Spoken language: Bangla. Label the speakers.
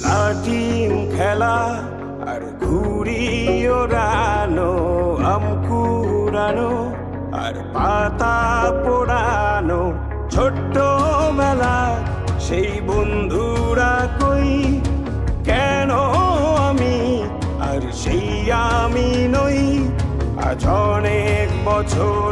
Speaker 1: লাটিম খেলা আর ঘুড়ি ওড়ানো আম কুড়ানো আর পাতা পোড়ানো। ছোট্ট বেলা সেই বন্ধুরা কই? কেন আমি? আর সেই আমি নই। আজ অনেক বছর